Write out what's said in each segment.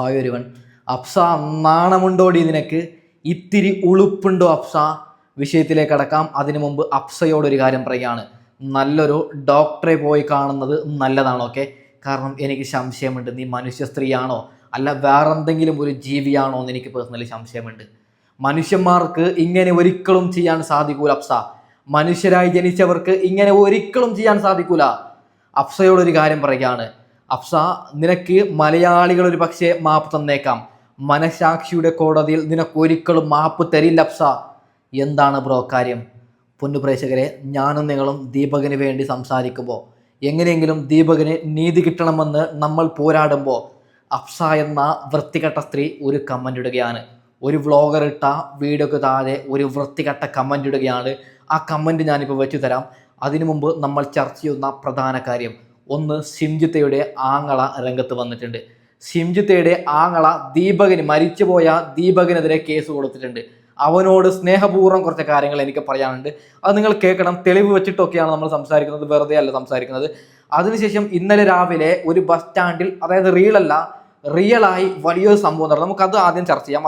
Hi ഒരുവൻ. അപ്സ നാണമുണ്ടോടി നിനക്ക്? ഇത്തിരി ഉളുപ്പുണ്ടോ അപ്സ വിഷയത്തിലേക്ക് അടക്കാം അതിനു മുമ്പ് അപ്സയോടൊരു കാര്യം പറയുകയാണ്. നല്ലൊരു ഡോക്ടറെ പോയി കാണുന്നത് നല്ലതാണോ ഓക്കെ? കാരണം എനിക്ക് സംശയമുണ്ട്. നീ മനുഷ്യ സ്ത്രീയാണോ? അല്ല വേറെന്തെങ്കിലും ഒരു ജീവിയാണോ എന്ന് എനിക്ക് പേഴ്സണലി സംശയമുണ്ട്. മനുഷ്യന്മാർക്ക് ഇങ്ങനെ ഒരിക്കലും ചെയ്യാൻ സാധിക്കൂല അപ്സ മനുഷ്യരായി ജനിച്ചവർക്ക് ഇങ്ങനെ ഒരിക്കലും ചെയ്യാൻ സാധിക്കൂല. അപ്സയോടൊരു കാര്യം പറയുകയാണ്. അപ്സ നിനക്ക് മലയാളികൾ ഒരു പക്ഷേ മാപ്പ് തന്നേക്കാം. മനസാക്ഷിയുടെ കോടതിയിൽ നിനക്ക് ഒരിക്കലും മാപ്പ് തരില്ല അഫ്സ. എന്താണ് ബ്രോ കാര്യം? പൊന്നു പ്രേക്ഷകരെ ഞാനും നിങ്ങളും ദീപകിന് വേണ്ടി സംസാരിക്കുമ്പോൾ എങ്ങനെയെങ്കിലും ദീപകിന് നീതി കിട്ടണമെന്ന് നമ്മൾ പോരാടുമ്പോൾ അഫ്സ എന്ന വൃത്തികെട്ട സ്ത്രീ ഒരു കമന്റ് ഇടുകയാണ് ഒരു വ്ളോഗർ ഇട്ട വീഡിയോക്ക് താഴെ ഒരു വൃത്തികെട്ട കമന്റ് ഇടുകയാണ് ആ കമന്റ് ഞാനിപ്പോൾ വെച്ചു തരാം അതിനു മുമ്പ് നമ്മൾ ചർച്ച ചെയ്യുന്ന പ്രധാന കാര്യം ഒന്ന് സിംജിത്തയുടെ ആങ്ങള രംഗത്ത് വന്നിട്ടുണ്ട്. സിംജിത്തയുടെ ആങ്ങള ദീപകന് മരിച്ചുപോയ ദീപകനെതിരെ കേസ് കൊടുത്തിട്ടുണ്ട്. അവനോട് സ്നേഹപൂർവം കുറച്ച് കാര്യങ്ങൾ എനിക്ക് പറയാനുണ്ട്. അത് നിങ്ങൾ കേൾക്കണം. തെളിവ് വെച്ചിട്ടൊക്കെയാണ് നമ്മൾ സംസാരിക്കുന്നത്. വെറുതെ അല്ല സംസാരിക്കുന്നത്. അതിനുശേഷം ഇന്നലെ രാവിലെ ഒരു ബസ് സ്റ്റാൻഡിൽ അതായത് റിയൽ അല്ല റിയലായി വലിയൊരു സംഭവം നടന്നു. നമുക്കത് ആദ്യം ചർച്ച ചെയ്യാം.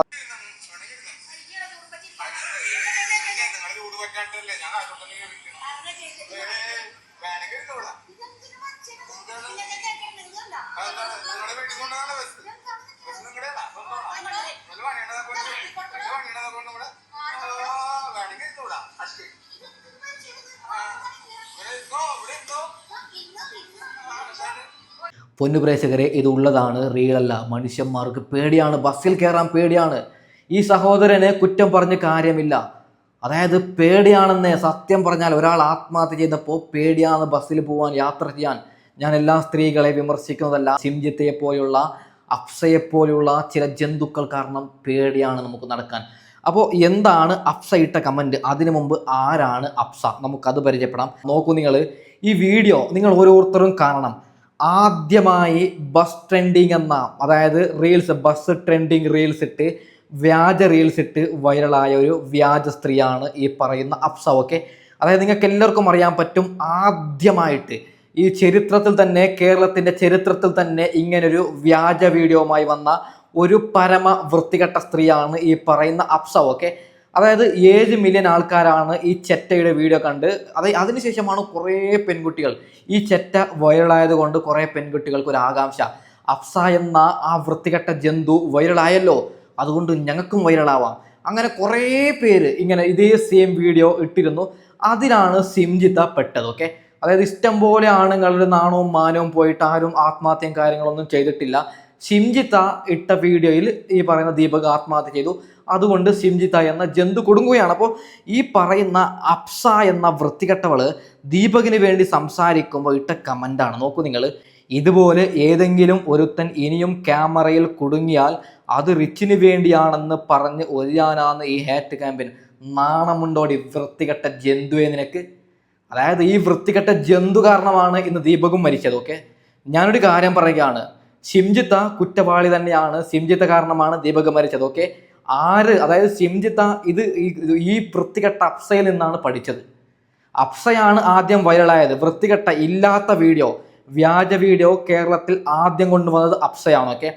പൊന്നു പ്രേക്ഷകരെ ഇത് ഉള്ളതാണ് റിയലല്ല മനുഷ്യന്മാർക്ക് പേടിയാണ് ബസ്സിൽ കയറാൻ പേടിയാണ്. ഈ സഹോദരനെ കുറ്റം പറഞ്ഞ് കാര്യമില്ല. അതായത് പേടിയാണെന്ന് സത്യം പറഞ്ഞാൽ ഒരാൾ ആത്മഹത്യ ചെയ്തപ്പോൾ പേടിയാണ് ബസ്സിൽ പോകാൻ യാത്ര ചെയ്യാൻ. ഞാൻ എല്ലാ സ്ത്രീകളെ വിമർശിക്കുന്നതല്ല സിംജിത്തയെ പോലുള്ള അപ്സയെ പോലുള്ള ചില ജന്തുക്കൾ കാരണം പേടിയാണ് നമുക്ക് നടക്കാൻ. അപ്പോൾ എന്താണ് അഫ്സ ഇട്ട കമന്റ് അതിനു മുമ്പ് ആരാണ് അഫ്സ? നമുക്കത് പരിചയപ്പെടാം. നോക്കൂ നിങ്ങൾ ഈ വീഡിയോ നിങ്ങൾ ഓരോരുത്തരും കാണണം. ആദ്യമായി ബസ് ട്രെൻഡിങ് എന്ന അതായത് റീൽസ് ബസ് ട്രെൻഡിങ് റീൽസ് ഇട്ട് വ്യാജ റീൽസ് ഇട്ട് വൈറലായ ഒരു വ്യാജ സ്ത്രീയാണ് ഈ പറയുന്ന അപ്സ ഓക്കെ അതായത് നിങ്ങൾക്ക് എല്ലാവർക്കും അറിയാൻ പറ്റും ആദ്യമായിട്ട് ഈ ചരിത്രത്തിൽ തന്നെ കേരളത്തിന്റെ ചരിത്രത്തിൽ തന്നെ ഇങ്ങനൊരു വ്യാജ വീഡിയോവുമായി വന്ന ഒരു പരമ വൃത്തികെട്ട സ്ത്രീയാണ് ഈ പറയുന്ന അപ്സ ഓക്കെ അതായത് ഏഴ് മില്യൺ ആൾക്കാരാണ് ഈ ചെറ്റയുടെ വീഡിയോ കണ്ട്. അത് അതിനുശേഷമാണ് കുറേ പെൺകുട്ടികൾ. ഈ ചെറ്റ വൈറലായത് കൊണ്ട് കുറേ പെൺകുട്ടികൾക്ക് ഒരു ആകാംക്ഷ. അഫ്സ എന്ന ആ വൃത്തികെട്ട ജന്തു വൈറലായല്ലോ. അതുകൊണ്ട് ഞങ്ങൾക്കും വൈറലാവാം. അങ്ങനെ കുറേ പേര് ഇങ്ങനെ ഇതേ സെയിം വീഡിയോ ഇട്ടിരുന്നു. അതിലാണ് സിംജിത്ത പെട്ടത് ഓക്കെ അതായത് ഇഷ്ടം പോലെ ആണുങ്ങളുടെ നാണവും മാനവും പോയിട്ട് ആരും ആത്മഹത്യയും കാര്യങ്ങളൊന്നും ചെയ്തിട്ടില്ല. ഷിംജിത്ത ഇട്ട വീഡിയോയിൽ ഈ പറയുന്ന ദീപക് ആത്മഹത്യ ചെയ്തു. അതുകൊണ്ട് സിംജിത എന്ന ജന്തു കൊടുങ്ങുകയാണ്. അപ്പോൾ ഈ പറയുന്ന അപ്സ എന്ന വൃത്തികെട്ടവൾ ദീപകിന് വേണ്ടി സംസാരിക്കുമ്പോൾ ഇട്ട കമന്റാണ്. നോക്കൂ നിങ്ങൾ ഇതുപോലെ ഏതെങ്കിലും ഒരുത്തൻ ഇനിയും ക്യാമറയിൽ കുടുങ്ങിയാൽ അത് റിച്ചിന് വേണ്ടിയാണെന്ന് പറഞ്ഞ് ഒരിയാനാന്ന് ഈ ഹാറ്റ് ക്യാമ്പയിൻ നാണമുണ്ടോടി വൃത്തികെട്ട ജന്തുവേ നിനക്ക്? അതായത് ഈ വൃത്തികെട്ട ജന്തു കാരണമാണ് ഇന്ന് ദീപകും മരിച്ചത് ഓക്കെ ഞാനൊരു കാര്യം പറയുകയാണ്. സിംജിത്ത കുറ്റവാളി തന്നെയാണ് സിംജിത്ത കാരണമാണ് ദീപക് മരിച്ചത് ഓക്കെ ആര് അതായത് സിംജിത്ത ഇത് ഈ- വൃത്തികെട്ട അപ്സയിൽ നിന്നാണ് പഠിച്ചത്. അപ്സയാണ് ആദ്യം വൈറലായത്. വൃത്തികെട്ട ഇല്ലാത്ത വീഡിയോ വ്യാജ വീഡിയോ കേരളത്തിൽ ആദ്യം കൊണ്ടുവന്നത് അപ്സയാണ് ഓക്കെ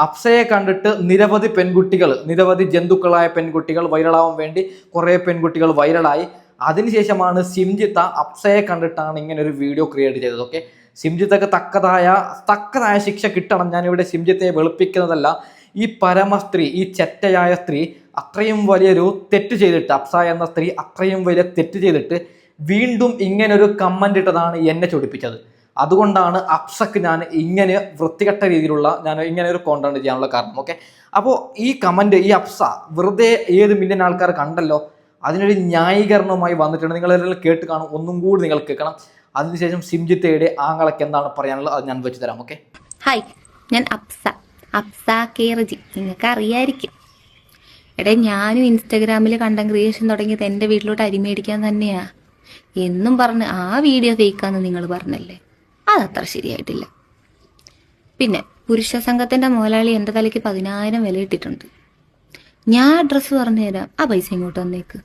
അപ്സയെ കണ്ടിട്ട് നിരവധി പെൺകുട്ടികൾ നിരവധി ജന്തുക്കളായ പെൺകുട്ടികൾ വൈറലാവാൻ വേണ്ടി കുറേ പെൺകുട്ടികൾ വൈറലായി. അതിനുശേഷമാണ് സിംജിത്ത അപ്സയെ കണ്ടിട്ടാണ് ഇങ്ങനെ ഒരു വീഡിയോ ക്രിയേറ്റ് ചെയ്തത് ഓക്കെ സിംജിത്തക്ക് തക്കതായ തക്കതായ ശിക്ഷ കിട്ടണം. ഞാനിവിടെ സിംജിത്തയെ വെളുപ്പിക്കുന്നതല്ല. ഈ പരമ സ്ത്രീ ഈ ചെറ്റയായ സ്ത്രീ അത്രയും വലിയൊരു തെറ്റ് ചെയ്തിട്ട് അപ്സ എന്ന സ്ത്രീ അത്രയും വലിയ തെറ്റ് ചെയ്തിട്ട് വീണ്ടും ഇങ്ങനൊരു കമന്റ് ഇട്ടതാണ് എന്നെ ചൊടിപ്പിച്ചത്. അതുകൊണ്ടാണ് അപ്സക്ക് ഞാൻ ഇങ്ങനെ വൃത്തികെട്ട രീതിയിലുള്ള ഞാൻ ഇങ്ങനെ ഒരു കോണ്ടന്റ് ചെയ്യാനുള്ള കാരണം ഓക്കെ അപ്പോൾ ഈ കമന്റ് ഈ അപ്സ വെറുതെ ഏത് മില്യൺ ആൾക്കാർ കണ്ടല്ലോ അതിനൊരു ന്യായീകരണവുമായി വന്നിട്ടുണ്ട്. നിങ്ങളെല്ലാം കേട്ട് കാണും ഒന്നും കൂടി നിങ്ങൾ കേൾക്കണം. അതിനുശേഷം സിംജിത്തയുടെ ആങ്ങളൊക്കെ എന്താണ് പറയാനുള്ളത് അത് ഞാൻ വെച്ച് തരാം ഓക്കെ ഹായ് ഞാൻ അപ്സ അപ്സ കേറജി നിങ്ങൾക്ക് അറിയായിരിക്കും എടേ ഞാനും ഇൻസ്റ്റാഗ്രാമിൽ കണ്ടന്റ് ക്രിയേഷൻ തുടങ്ങിയത് എന്റെ വീട്ടിലോട്ട് അരിമേടിക്കാൻ തന്നെയാ. എന്നും പറഞ്ഞ് ആ വീഡിയോ ഫേക്കാന്ന് നിങ്ങൾ പറഞ്ഞല്ലേ? അതത്ര ശരിയായിട്ടില്ല. പിന്നെ പുരുഷ സംഘത്തിന്റെ മുതലാളി എന്റെ തലയ്ക്ക് പതിനായിരം വില ഇട്ടിട്ടുണ്ട്. ഞാൻ അഡ്രസ്സ് പറഞ്ഞു തരാം. ആ പൈസ ഇങ്ങോട്ട് വന്നേക്ക്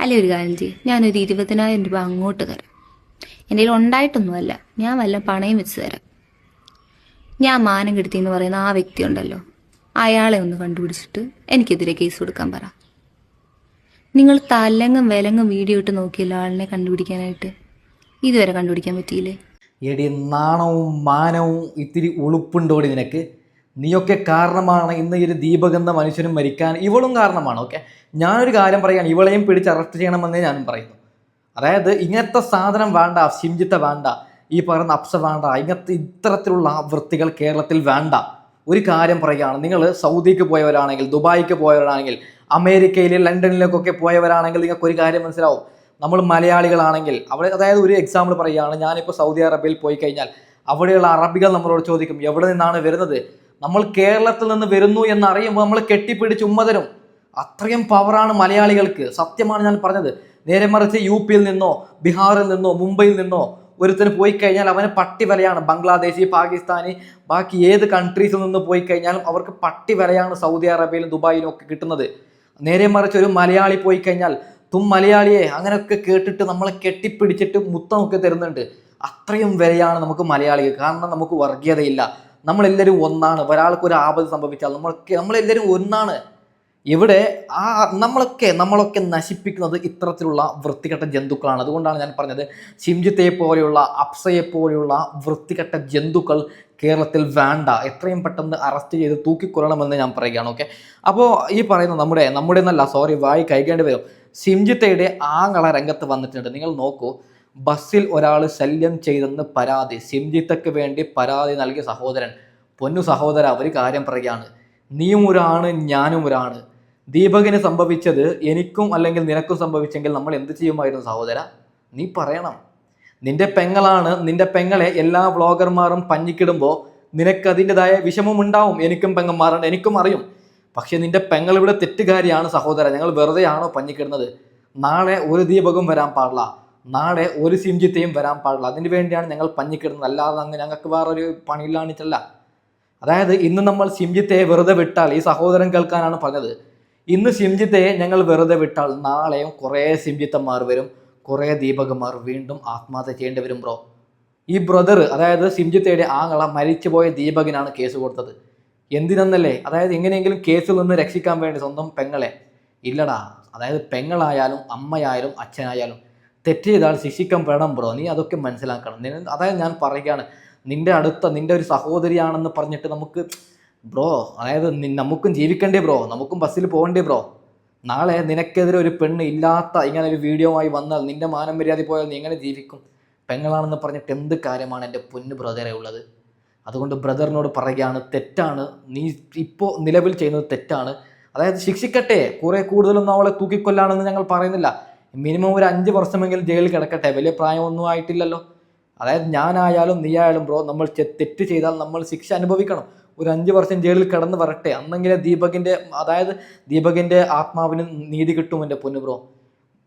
അല്ലെ ഒരു കാര്യം ചെയ്യും. ഞാനൊരു ഇരുപതിനായിരം രൂപ അങ്ങോട്ട് തരാം. എന്റെ ഉണ്ടായിട്ടൊന്നുമല്ല. ഞാൻ വല്ല പണയും വെച്ച് തരാം. ഞാൻ മാനം കെടുത്തി എന്ന് പറയുന്ന ആ വ്യക്തി ഉണ്ടല്ലോ അയാളെ ഒന്ന് കണ്ടുപിടിച്ചിട്ട് എനിക്കെതിരെ കേസ് കൊടുക്കാൻ പറ. നിങ്ങൾ തലങ്ങും വിലങ്ങും വീഡിയോ ഇട്ട് നോക്കിയല്ലോ ആളിനെ കണ്ടുപിടിക്കാനായിട്ട്. ഇതുവരെ കണ്ടുപിടിക്കാൻ പറ്റിയില്ലേ? എടി നാണവും മാനവും ഇത്തിരി ഉളുപ്പുണ്ടോടി നിനക്ക്. നീയൊക്കെ കാരണമാണ് ഇന്ന് ഈ ഒരു ദീപക് എന്ന മനുഷ്യനും മരിക്കാൻ ഇവളും കാരണമാണ് ഓക്കെ? ഞാനൊരു കാര്യം പറയാണ് ഇവളെയും പിടിച്ച് അറസ്റ്റ് ചെയ്യണമെന്നേ ഞാനും പറയുന്നു. അതായത് ഇങ്ങനത്തെ സാധനം വേണ്ട ശിംജിത്ത വേണ്ട. ഈ പറയുന്ന അപ്സ വേണ്ട ഇങ്ങനത്തെ ഇത്തരത്തിലുള്ള വൃത്തികൾ കേരളത്തിൽ വേണ്ട. ഒരു കാര്യം പറയുകയാണ് നിങ്ങൾ സൗദിക്ക് പോയവരാണെങ്കിൽ ദുബായിക്ക് പോയവരാണെങ്കിൽ അമേരിക്കയിൽ ലണ്ടനിലേക്കൊക്കെ പോയവരാണെങ്കിൽ നിങ്ങൾക്ക് ഒരു കാര്യം മനസ്സിലാവും. നമ്മൾ മലയാളികളാണെങ്കിൽ അവിടെ അതായത് ഒരു എക്സാമ്പിൾ പറയുകയാണ് ഞാനിപ്പോൾ സൗദി അറേബ്യയിൽ പോയി കഴിഞ്ഞാൽ അവിടെയുള്ള അറബികൾ നമ്മളോട് ചോദിക്കും എവിടെ നിന്നാണ് വരുന്നത്? നമ്മൾ കേരളത്തിൽ നിന്ന് വരുന്നു എന്ന് അറിയുമ്പോൾ നമ്മൾ കെട്ടിപ്പിടിച്ച് ഉമ്മതരും അത്രയും പവറാണ് മലയാളികൾക്ക്. സത്യമാണ് ഞാൻ പറഞ്ഞത്. നേരെ മറിച്ച് യു പിയിൽ നിന്നോ ബീഹാറിൽ നിന്നോ മുംബൈയിൽ നിന്നോ ഒരുത്തിന് പോയി കഴിഞ്ഞാൽ അവന് പട്ടി വിലയാണ്. ബംഗ്ലാദേശി പാകിസ്ഥാനി ബാക്കി ഏത് കൺട്രീസിൽ നിന്ന് പോയി കഴിഞ്ഞാലും അവർക്ക് പട്ടി വിലയാണ് സൗദി അറേബ്യയിലും ദുബായിലും ഒക്കെ കിട്ടുന്നത്. നേരെ മറിച്ച് ഒരു മലയാളി പോയി കഴിഞ്ഞാൽ തും മലയാളിയെ അങ്ങനെയൊക്കെ കേട്ടിട്ട് നമ്മളെ കെട്ടിപ്പിടിച്ചിട്ട് മുത്തമൊക്കെ തരുന്നുണ്ട്. അത്രയും വിലയാണ് നമുക്ക് മലയാളികൾ കാരണം നമുക്ക് വർഗീയതയില്ല നമ്മളെല്ലാവരും ഒന്നാണ്. ഒരാൾക്ക് ഒരു ആപത്ത് സംഭവിച്ചാൽ നമ്മൾ നമ്മളെല്ലാവരും ഒന്നാണ്. ഇവിടെ ആ നമ്മളൊക്കെ നമ്മളൊക്കെ നശിപ്പിക്കുന്നത് ഇത്തരത്തിലുള്ള വൃത്തികെട്ട ജന്തുക്കളാണ്. അതുകൊണ്ടാണ് ഞാൻ പറഞ്ഞത് ശിംജിത്തെ പോലെയുള്ള അപ്സയെ പോലെയുള്ള വൃത്തികെട്ട ജന്തുക്കൾ കേരളത്തിൽ വേണ്ട. എത്രയും പെട്ടെന്ന് അറസ്റ്റ് ചെയ്ത് തൂക്കിക്കൊല്ലണമെന്ന് ഞാൻ പറയുകയാണ് ഓക്കെ അപ്പോൾ ഈ പറയുന്ന നമ്മുടെ നമ്മുടെ എന്നല്ല സോറി വായി കൈകേണ്ടി വരും. സിംജിത്തയുടെ ആങ്ങള രംഗത്ത് വന്നിട്ടുണ്ട്. നിങ്ങൾ നോക്കൂ ബസ്സിൽ ഒരാൾ ശല്യം ചെയ്തെന്ന് പരാതി സിംജിത്തയ്ക്ക് വേണ്ടി പരാതി നൽകിയ സഹോദരൻ. പൊന്നു സഹോദര അവർ കാര്യം പറയുകയാണ്. നീയും ഒരാണ് ഞാനും ഒരാണ് ദീപകിന് സംഭവിച്ചത് എനിക്കും അല്ലെങ്കിൽ നിനക്കും സംഭവിച്ചെങ്കിൽ നമ്മൾ എന്ത് ചെയ്യുമായിരുന്നു സഹോദര? നീ പറയണം. നിന്റെ പെങ്ങളാണ് നിന്റെ പെങ്ങളെ എല്ലാ വ്ളോഗർമാരും പഞ്ഞിക്കിടുമ്പോൾ നിനക്ക് അതിന്റെതായ വിഷമം ഉണ്ടാവും എനിക്കും പെങ്ങന്മാരുണ്ട് എനിക്കും അറിയും. പക്ഷേ നിന്റെ പെങ്ങൾ ഇവിടെ തെറ്റുകാരിയാണ് സഹോദര. ഞങ്ങൾ വെറുതെയാണോ പഞ്ഞിക്കിടുന്നത്? നാളെ ഒരു ദീപകം വരാൻ പാടില്ല. നാളെ ഒരു സിംജിത്തെയും വരാൻ പാടില്ല. അതിന് വേണ്ടിയാണ് ഞങ്ങൾ പഞ്ഞിക്കിടുന്നത്. അല്ലാതെ അങ്ങ് ഞങ്ങൾക്ക് വേറൊരു പണിയില്ലാണിട്ടല്ല അതായത് ഇന്ന് നമ്മൾ സിംജിത്തെ വെറുതെ വിട്ടാൽ ഈ സഹോദരൻ കേൾക്കാനാണ് പറഞ്ഞത്. ഇന്ന് സിംജിത്തെ ഞങ്ങൾ വെറുതെ വിട്ടാൽ നാളെയും കുറേ സിംജിത്തന്മാർ വരും കുറേ ദീപകന്മാർ വീണ്ടും ആത്മഹത്യ ചെയ്യേണ്ടി വരും ബ്രോ. ഈ ബ്രദർ അതായത് സിംജിത്തയുടെ ആങ്ങള മരിച്ചുപോയ ദീപകിനാണ് കേസ് കൊടുത്തത്. എന്തിനെന്നല്ലേ? അതായത് എങ്ങനെയെങ്കിലും കേസിൽ നിന്ന് രക്ഷിക്കാൻ വേണ്ടി സ്വന്തം പെങ്ങളെ. ഇല്ലടാ അതായത് പെങ്ങളായാലും അമ്മയായാലും അച്ഛനായാലും തെറ്റ് ചെയ്താൽ ശിക്ഷിക്കാൻ പെടണം ബ്രോ. നീ അതൊക്കെ മനസ്സിലാക്കണം. അതായത് ഞാൻ പറയുകയാണ് നിന്റെ അടുത്ത നിന്റെ ഒരു സഹോദരിയാണെന്ന് പറഞ്ഞിട്ട് നമുക്ക് ബ്രോ അതായത് നമുക്കും ജീവിക്കണ്ടേ ബ്രോ നമുക്കും ബസ്സിൽ പോകണ്ടേ ബ്രോ. നാളെ നിനക്കെതിരെ ഒരു പെണ്ണ് ഇല്ലാത്ത ഇങ്ങനെ ഒരു വീഡിയോ ആയി വന്നാൽ നിന്റെ മാനം മര്യാദ പോയാൽ നീ എങ്ങനെ ജീവിക്കും? പെങ്ങളാണെന്ന് പറഞ്ഞിട്ട് എന്ത് കാര്യമാണ് എന്റെ പൊന്ന് ബ്രദറെ ഉള്ളത്? അതുകൊണ്ട് ബ്രദറിനോട് പറയുകയാണ് തെറ്റാണ്. നീ ഇപ്പോൾ നിലവിൽ ചെയ്യുന്നത് തെറ്റാണ്. അതായത് ശിക്ഷിക്കട്ടെ കുറെ കൂടുതലൊന്നും അവളെ തൂക്കിക്കൊല്ലാണെന്ന് ഞങ്ങൾ പറയുന്നില്ല. മിനിമം ഒരു അഞ്ച് വർഷമെങ്കിലും ജയിലിൽ കിടക്കട്ടെ വലിയ പ്രായമൊന്നും ആയിട്ടില്ലല്ലോ. അതായത് ഞാനായാലും നീ ആയാലും ബ്രോ നമ്മൾ തെറ്റ് ചെയ്താൽ നമ്മൾ ശിക്ഷ അനുഭവിക്കണം. ഒരു അഞ്ച് വർഷം ജയിലിൽ കിടന്ന് വരട്ടെ. അന്നെങ്കിലും ദീപകിന്റെ അതായത് ദീപകിന്റെ ആത്മാവിന് നീതി കിട്ടും എന്റെ പൊന്നു ബ്രോ.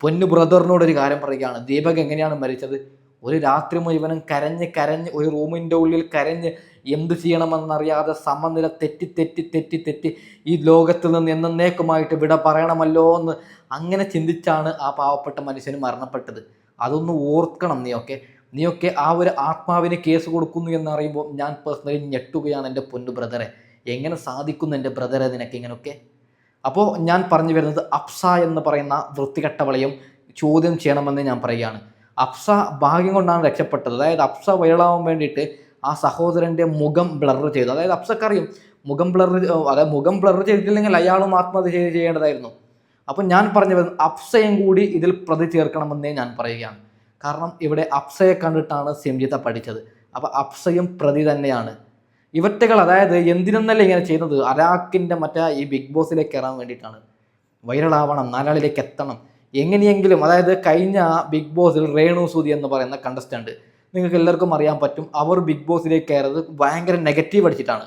പൊന്നു ബ്രദറിനോട് ഒരു കാര്യം പറയുകയാണ്. ദീപക് എങ്ങനെയാണ് മരിച്ചത്? ഒരു രാത്രി മുഴുവനും കരഞ്ഞ് കരഞ്ഞ് ഒരു റൂമിന്റെ ഉള്ളിൽ കരഞ്ഞ് എന്ത് ചെയ്യണമെന്നറിയാതെ സമനില തെറ്റി തെറ്റി തെറ്റി തെറ്റി ഈ ലോകത്തിൽ നിന്ന് എന്നേക്കുമായിട്ട് വിട പറയണമല്ലോ എന്ന് അങ്ങനെ ചിന്തിച്ചാണ് ആ പാവപ്പെട്ട മനുഷ്യന് മരണപ്പെട്ടത്. അതൊന്ന് ഓർക്കണം നീയൊക്കെ. നീയൊക്കെ ആ ഒരു ആത്മാവിന് കേസ് കൊടുക്കുന്നു എന്നറിയുമ്പോൾ ഞാൻ പേഴ്സണലി ഞെട്ടുകയാണ് എന്റെ പൊന്നു ബ്രദറെ എങ്ങനെ സാധിക്കുന്നു എന്റെ ബ്രദറെ നിനക്ക് ഇങ്ങനെയൊക്കെ അപ്പോൾ ഞാൻ പറഞ്ഞു വരുന്നത് അപ്സ എന്ന് പറയുന്ന വൃത്തികെട്ടവളെയും ചോദ്യം ചെയ്യണമെന്ന് ഞാൻ പറയുകയാണ്. അപ്സ ഭാഗ്യം കൊണ്ടാണ് രക്ഷപ്പെട്ടത്. അതായത് അപ്സ വൈറലാവാൻ വേണ്ടിയിട്ട് ആ സഹോദരന്റെ മുഖം ബ്ലർ ചെയ്തു. അതായത് അപ്സക്കറിയും മുഖം ബ്ലർ അതായത് മുഖം ബ്ലർ ചെയ്തിട്ടില്ലെങ്കിൽ അയാളും ആത്മഹത്യ ചെയ്യേണ്ടതായിരുന്നു. അപ്പം ഞാൻ പറഞ്ഞു വരുന്നത് അപ്സയും കൂടി ഇതിൽ പ്രതി ചേർക്കണമെന്നേ ഞാൻ പറയുകയാണ്. കാരണം ഇവിടെ അപ്സയെ കണ്ടിട്ടാണ് സിംജിത പഠിച്ചത്. അപ്പോൾ അപ്സയും പ്രതി തന്നെയാണ്. ഇവറ്റകൾ അതായത് എന്തിനെന്നല്ല ഇങ്ങനെ ചെയ്യുന്നത്? അരാക്കിന്റെ മറ്റേ ഈ ബിഗ് ബോസിലേക്ക് കയറാൻ വേണ്ടിയിട്ടാണ്. വൈറലാവണം നാലാളിലേക്ക് എത്തണം. എങ്ങനെയെങ്കിലും അതായത് കഴിഞ്ഞ ബിഗ് ബോസിൽ രേണു സൂദി എന്ന് പറയുന്ന കണ്ടസ്റ്റന്റ് നിങ്ങൾക്ക് എല്ലാവർക്കും അറിയാൻ പറ്റും അവർ ബിഗ് ബോസിലേക്ക് കയറുന്നത് ഭയങ്കര നെഗറ്റീവ് അടിച്ചിട്ടാണ്.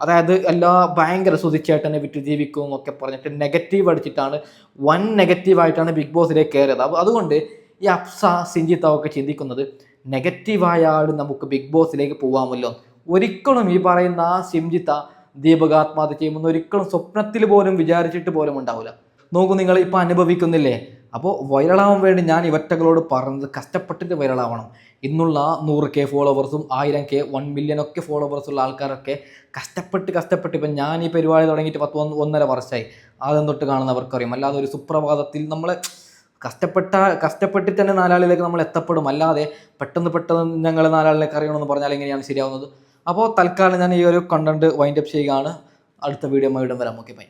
അതായത് എല്ലാ ഭയങ്കര സുതിച്ചേട്ടനെ വിറ്റ് ജീവിക്കും എന്നൊക്കെ പറഞ്ഞിട്ട് നെഗറ്റീവ് അടിച്ചിട്ടാണ് വൻ നെഗറ്റീവായിട്ടാണ് ബിഗ് ബോസിലേക്ക് കയറിയത്. അപ്പോൾ അതുകൊണ്ട് ഈ അപ്സ സിഞ്ചിത്ത ഒക്കെ ചിന്തിക്കുന്നത് നെഗറ്റീവായ ആൾ നമുക്ക് ബിഗ് ബോസിലേക്ക് പോകാമല്ലോ ഒരിക്കലും ഈ പറയുന്ന ആ സിംജിത്ത ദീപക ആത്മഹത്യ ചെയ്യുമെന്ന് ഒരിക്കലും സ്വപ്നത്തിൽ പോലും വിചാരിച്ചിട്ട് പോലും ഉണ്ടാവില്ല നോക്കൂ നിങ്ങൾ ഇപ്പം അനുഭവിക്കുന്നില്ലേ? അപ്പോൾ വൈറലാവാൻ വേണ്ടി ഞാൻ ഇവറ്റകളോട് പറഞ്ഞത് കഷ്ടപ്പെട്ടിട്ട് വൈറലാവണം. ഇന്നുള്ള നൂറ് കെ ഫോളോവേഴ്സും ആയിരം കെ വൺ മില്യൺ ഒക്കെ ഫോളോവേഴ്സ് ഉള്ള ആൾക്കാരൊക്കെ കഷ്ടപ്പെട്ട് കഷ്ടപ്പെട്ട് ഇപ്പം ഞാൻ ഈ പരിപാടി തുടങ്ങിയിട്ട് പത്ത് ഒന്ന് ഒന്നര വർഷമായി ആദ്യം തൊട്ട് കാണുന്നവർക്കറിയാം. അല്ലാതെ ഒരു സുപ്രഭാതത്തിൽ നമ്മളെ കഷ്ടപ്പെട്ട കഷ്ടപ്പെട്ടിട്ട് തന്നെ നാലാളിലേക്ക് നമ്മൾ എത്തപ്പെടും. അല്ലാതെ പെട്ടെന്ന് പെട്ടെന്ന് ഞങ്ങൾ നാലാളിലേക്ക് അറിയണമെന്ന് പറഞ്ഞാൽ എങ്ങനെയാണ് ശരിയാവുന്നത്? അപ്പോൾ തൽക്കാലം ഞാൻ ഈ ഒരു കണ്ടന്റ് വൈൻഡപ്പ് ചെയ്യുകയാണ്. അടുത്ത വീഡിയോ ഇടം വരാം. Okay bye